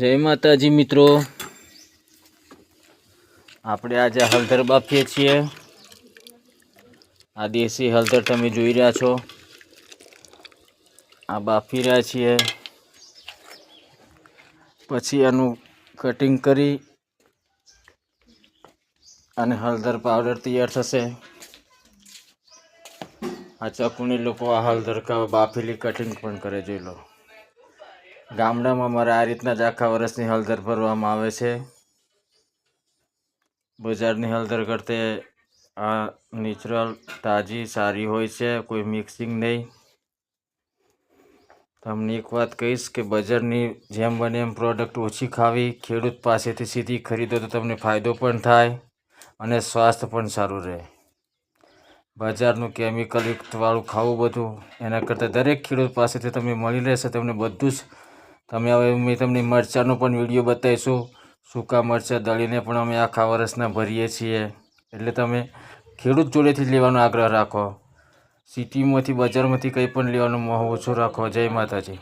જય માતાજી મિત્રો. આપણે આજે હળદર બાફીએ છીએ. આ દેશી હળદર તમે જોઈ રહ્યા છો. આ બાફી રહ્યા છીએ. પછી આનું કટિંગ કરી અને હળદર પાવડર તૈયાર થશે. આ ચકુની લોકો આ હળદર બાફેલી કટિંગ પણ કરે, જોઈ લો. ગામડામાં મારે આ રીતના જ આખા વર્ષની હળદર ભરવામાં આવે છે. બજારની હળદર કરતે આ નેચરલ તાજી, સારી હોય છે, કોઈ મિક્સિંગ નહીં. તમને એક વાત કહીશ કે બજારની જેમ બને એમ પ્રોડક્ટ ઓછી ખાવી, ખેડૂત પાસેથી સીધી ખરીદો તો તમને ફાયદો પણ થાય અને સ્વાસ્થ્ય પણ સારું રહે. બજારનું કેમિકલયુક્તવાળું ખાવું બધું એના કરતાં દરેક ખેડૂત પાસેથી તમને મળી રહેશે, તમને બધું જ તમે હવે મેં તમને મરચાંનો પણ વીડિયો બતાવીશું. સૂકા મરચાં દળીને પણ અમે આખા વરસના ભરીએ છીએ. એટલે તમે ખેડૂત જોડેથી લેવાનો આગ્રહ રાખો. સિટીમાંથી, બજારમાંથી કંઈ પણ લેવાનો મોહ ઓછો રાખો. જય માતાજી.